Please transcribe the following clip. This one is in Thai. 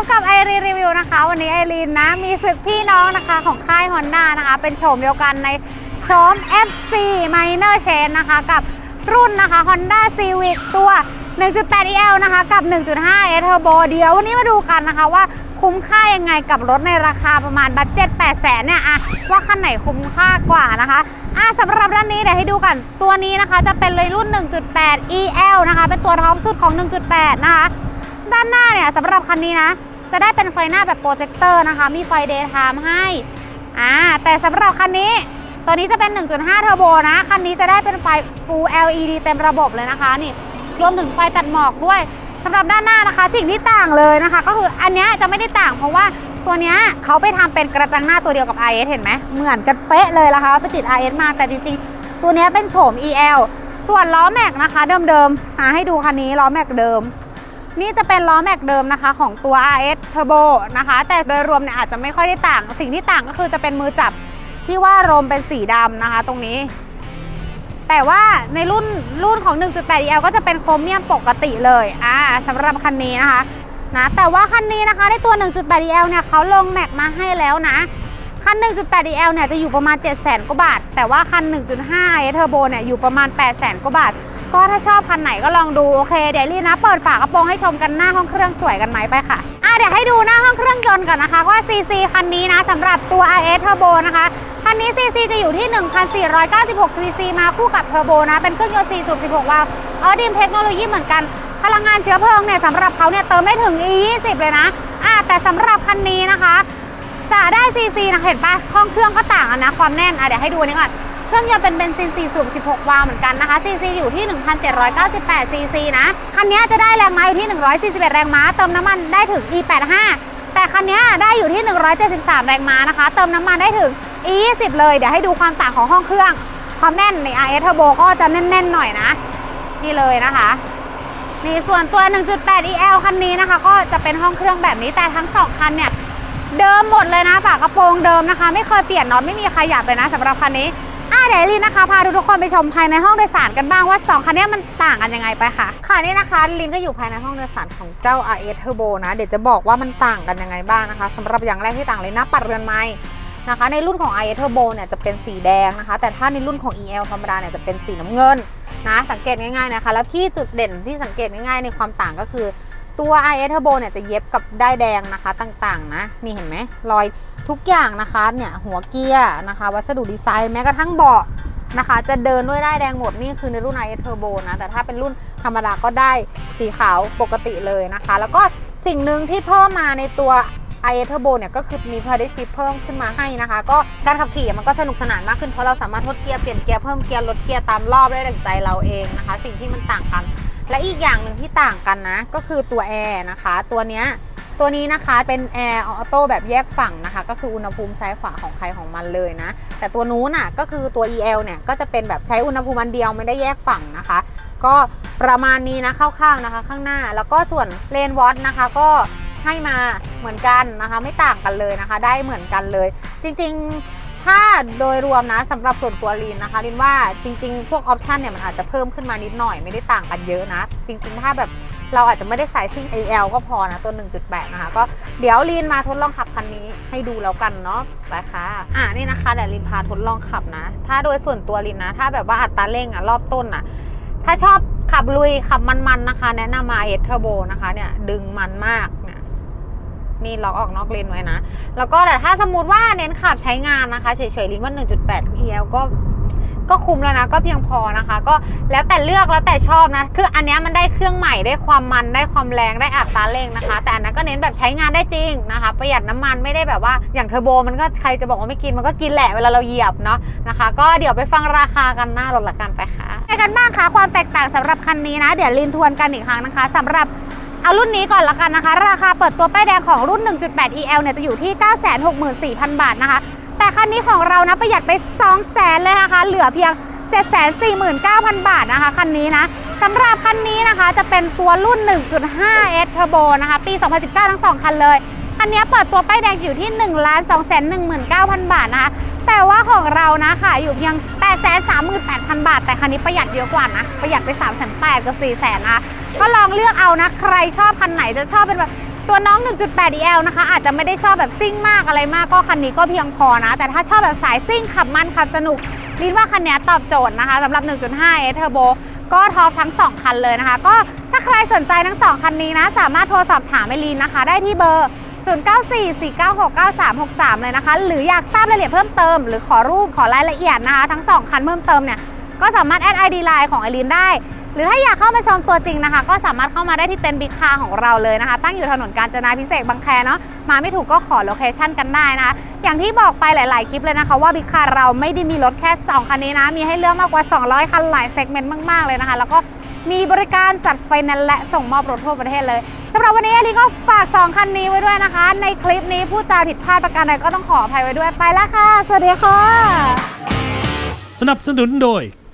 บกับไอรีรีวิวนะคะ วันนี้ไอรีนนะ มีศึกพี่น้องนะคะของค่าย Honda นะคะ เป็นโฉมเดียวกันในโฉม FC Minor Change นะคะ กับรุ่นนะคะ Honda Civic ตัว 1.8 EL นะคะ กับ 1.5 S Turbo เดี๋ยว วันนี้มาดูกันนะคะว่าคุ้มค่ายังไงกับรถในราคาประมาณบัตเจ็ต8แสนเนี่ยอะว่าคันไหนคุ้มค่ากว่านะคะอะสำหรับด้านนี้เดี๋ยวให้ดูกัน ตัวนี้นะคะจะเป็นเลยรุ่น 1.8 EL นะคะ เป็นตัวท็อปสุดของ 1.8 นะคะ ด้านหน้าเนี่ยสำหรับคันนี้นะ จะได้เป็นไฟหน้าแบบโปรเจคเตอร์นะคะ มีไฟเดย์ไทม์ให้อ่าแต่สำหรับคันนี้ตัวนี้จะเป็น 1.5 เทอร์โบนะ คันนี้จะได้เป็นไฟ Full LED เต็มระบบเลยนะคะนี่รวมถึงไฟตัดหมอกด้วยสำหรับด้านหน้านะคะ สิ่งที่ต่างเลยนะคะ ก็คืออันนี้จะไม่ได้ต่างเพราะว่าตัวเนี้ยเขาไปทำเป็นกระจังหน้าตัวเดียวกับ IS เห็นไหมเหมือนกันเป๊ะเลยนะคะไปติด IS มาแต่จริงๆ ตัวเนี้ยเป็นโฉม EL ส่วนล้อแม็กนะคะ เดิมๆหาให้ดูคันนี้ล้อแม็กเดิม นี่จะเป็นล้อแม็กเดิมนะคะของตัว RS Turbo นะคะ แต่โดยรวมเนี่ยอาจจะไม่ค่อยได้ต่าง สิ่งที่ต่างก็คือจะเป็นมือจับที่ว่าโรมเป็นสีดำนะคะ ตรงนี้ แต่ว่าในรุ่นรุ่นของ 1.8 EL ก็จะเป็นโครเมียมปกติเลยอ่าสำหรับคันนี้นะคะนะแต่ว่าคันนี้นะคะในตัว 1.8 EL เนี่ยเขาลงแม็กมาให้แล้วนะคัน 1.8l เนี่ยจะอยู่ประมาณ 700,000 กว่าบาท แต่ว่าคัน 1.5 IS Turbo เนี่ยอยู่ประมาณ 800,000 กว่าบาท ก็ถ้าชอบคันไหนก็ลองดูโอเคเดี๋ยวรีนะ เปิดฝากระโปรงให้ชมกันหน้าห้องเครื่องสวยกันไหมไปค่ะอะเดี๋ยวให้ดูหน้าห้องเครื่องยนต์ก่อนนะคะว่า CC คันนี้นะสำหรับตัว IS Turbo นะคะคันนี้ CC จะอยู่ที่ 1,496 CC มาคู่กับเทอร์โบนะ เป็นเครื่องยนต์4สูบ16วาล์วออดิมเทคโนโลยีเหมือนกัน พลังงานเชื้อเพลิงเนี่ยสำหรับเขาเนี่ยเติมได้ถึง E20 เลยนะอะแต่สำหรับคันนี้นะคะ จะได้ CC นะเห็นปะห้องเครื่องก็ต่างกันนะความแน่นอะเดี๋ยวให้ดูนี่ก่อน เครื่องยนต์เป็นเบนซิน 4 สูบ 16 วาล์วเหมือนกันนะคะ CC อยู่ที่ 1,798 CC นะ คันนี้จะได้แรงม้าอยู่ที่ 141 แรงม้า เติมน้ำมันได้ถึง E85 แต่คันนี้ได้อยู่ที่ 173 แรงม้านะคะ เติมน้ำมันได้ถึง E20 เลย เดี๋ยวให้ดูความต่างของห้องเครื่อง ความแน่นใน RS Turbo ก็จะแน่นๆหน่อยนะ นี่เลยนะคะนี่ส่วนตัว 1.8 EL คันนี้นะคะ ก็จะเป็นห้องเครื่องแบบนี้ แต่ทั้งสองคันเนี่ยเดิมหมดเลยนะฝากระโปรงเดิมนะคะ ไม่เคยเปลี่ยนน็อตไม่มีใครหยับเลยนะสำหรับคันนี้ เดี๋ยวลีนนะคะพาทุกๆคนไปชมภายในห้องโดยสารกันบ้างว่า 2 คันนี้มันต่างกันยังไงไปค่ะ ค่ะนี่นะคะลินก็อยู่ภายในห้องโดยสารของเจ้า RS Turbo นะเดี๋ยวจะบอกว่ามันต่างกันยังไงบ้างนะคะสำหรับอย่างแรกที่ต่างเลยนะปัดเรือนไม้นะคะ ในรุ่นของ RS Turbo เนี่ยจะเป็นสีแดงนะคะ แต่ถ้าในรุ่นของ EL ธรรมดาเนี่ยจะเป็นสีน้ำเงินนะสังเกตง่ายๆนะคะ แล้วที่จุดเด่นที่สังเกตง่ายๆในความต่างก็คือ ตัว IS Turbo เนี่ยจะเย็บกับได้ายแดงนะคะต่างๆ นะ นี่เห็นไหมรอยทุกอย่างนะคะเนี่ยหัวเกียร์นะคะ วัสดุดีไซน์แม้กระทั่งเบาะนะคะ จะเดินด้วยได้ายแดงหมดนี่คือในรุ่น IS Turbo นะ แต่ถ้าเป็นรุ่นธรรมดาก็ได้สีขาวปกติเลยนะคะ แล้วก็สิ่งหนึ่งที่เพิ่มมาในตัว IS Turbo เนี่ยก็คือมี Paddle Shift เพิ่มขึ้นมาให้นะคะ ก็การขับขี่มันก็สนุกสนานมากขึ้นเพราะเราสามารถทดเกียร์เปลี่ยนเกียร์เพิ่มเกียร์ลดเกียร์ตามรอบได้ดังใจเราเองนะคะ สิ่งที่มันต่างกัน และอีกอย่างหนึ่งที่ต่างกันนะ ก็คือตัวแอร์นะคะ ตัวเนี้ยตัวนี้นะคะเป็นแอร์ออโต้แบบแยกฝั่งนะคะ ก็คืออุณหภูมิซ้ายขวาของใครของมันเลยนะ แต่ตัวนู้นน่ะก็คือตัว EL เนี่ยก็จะเป็นแบบใช้อุณหภูมิอันเดียวไม่ได้แยกฝั่งนะคะ ก็ประมาณนี้นะคร่าวๆนะคะ ข้างหน้าแล้วก็ส่วนเลนวอตนะคะก็ให้มาเหมือนกันนะคะ ไม่ต่างกันเลยนะคะ ได้เหมือนกันเลย จริงๆ ถ้าโดยรวมนะสำหรับส่วนตัวลีนนะคะลินว่าจริง ๆ พวกออปชันเนี่ยมันอาจจะเพิ่มขึ้นมานิดหน่อยไม่ได้ต่างกันเยอะนะ จริง ๆ ถ้าแบบเราอาจจะไม่ได้ใส่ซิ่ง AL ก็พอนะ ตัว 1.8 นะคะ ก็เดี๋ยวลีนมาทดลองขับคันนี้ให้ดูแล้วกันเนาะไปค่ะ อ่านี่นะคะเดี๋ยวลินพาทดลองขับนะ ถ้าโดยส่วนตัวลินนะ ถ้าแบบว่าอัตราเร่งอะรอบต้นอะถ้าชอบขับลุยขับมันๆนะคะ แนะนำมาเอทเทอร์โบนะคะเนี่ยดึงมันมาก นี่ล็อกออกนอกเลนไว้นะ แล้วก็แต่ถ้าสมมติว่าเน้นขับใช้งานนะคะเฉยๆลินว่า 1.8 EL ก็ก็คุ้มแล้วนะก็เพียงพอนะคะ ก็แล้วแต่เลือกแล้วแต่ชอบนะ คืออันนี้มันได้เครื่องใหม่ได้ความมันได้ความแรงได้อัตราเร่งนะคะ แต่อันนั้นก็เน้นแบบใช้งานได้จริงนะคะ ประหยัดน้ำมันไม่ได้แบบว่าอย่างเทอร์โบมันก็ใครจะบอกว่าไม่กินมันก็กินแหละเวลาเราเหยียบเนาะนะคะ ก็เดี๋ยวไปฟังราคากันหน้ารถละกันไปค่ะไปกันบ้างคะความแตกต่างสำหรับคันนี้นะ เดี๋ยวลินทวนกันอีกครั้งนะคะสำหรับ เอารุ่นนี้ก่อนละกันนะคะ ราคาเปิดตัวป้ายแดงของรุ่น 1.8 EL เนี่ยจะอยู่ที่ 964,000 บาทนะคะ แต่คันนี้ของเรานะประหยัดไป 200,000เลยนะคะ เหลือเพียง 749,000 บาทนะคะคันนี้นะสำหรับคันนี้นะคะจะเป็นตัวรุ่น 1.5 S Turbo นะคะ ปี 2019 ทั้ง 2 คันเลย คันนี้เปิดตัวป้ายแดงอยู่ที่ 1 2 1 9 0 0 0บาทนะคะ แต่ว่าของเรานะขายอยู่เพียง 838,000 บาท แต่คันนี้ประหยัดเยอะกว่านะ ประหยัดไป 3 8 0 0 0 กับ 4 0 0 0 0นะคะ ก็ลองเลือกเอานะ ใครชอบคันไหนจะชอบเป็นแบบตัวน้อง 1.8 EL นะคะ อาจจะไม่ได้ชอบแบบซิ่งมากอะไรมากก็คันนี้ก็เพียงพอนะ แต่ถ้าชอบแบบสายซิ่งขับมันขับสนุกลินว่าคันนี้ตอบโจทย์นะคะสำหรับ 1.5 S Turbo ก็ท็อปทั้ง 2 คันเลยนะคะ ก็ถ้าใครสนใจทั้ง 2 คันนี้นะ สามารถโทรสอบถามไอรีนนะคะ ได้ที่เบอร์ 0944969363 เลยนะคะ หรืออยากทราบรายละเอียดเพิ่มเติม หรือขอรูปขอรายละเอียดนะคะ ทั้ง 2 คันเพิ่มเติมเนี่ยก็สามารถแอด ID Line ของไอรีนได้ หรือถ้าอยากเข้ามาชมตัวจริงนะคะ ก็สามารถเข้ามาได้ที่เต็นท์บิ๊กคาร์ของเราเลยนะคะ ตั้งอยู่ถนนกาญจนาพิเศษบางแคเนาะมาไม่ถูกก็ขอโลเคชั่นกันได้นะคะ อย่างที่บอกไปหลาย ๆ คลิปเลยนะคะ ว่าบิ๊กคาร์เราไม่ได้มีรถแค่ 2 คันนี้นะ มีให้เลือกมากกว่า 200 คันหลายเซกเมนต์มาก ๆ เลยนะคะ แล้วก็มีบริการจัดไฟแนนซ์และส่งมอบรถทั่วประเทศเลยสำหรับวันนี้อลีก็ฝาก 2 คันนี้ไว้ด้วยนะคะ ในคลิปนี้ผู้จาผิดพลาดประการใดก็ต้องขออภัยไว้ด้วยไปแล้วค่ะ สวัสดีค่ะ สนับสนุนโดย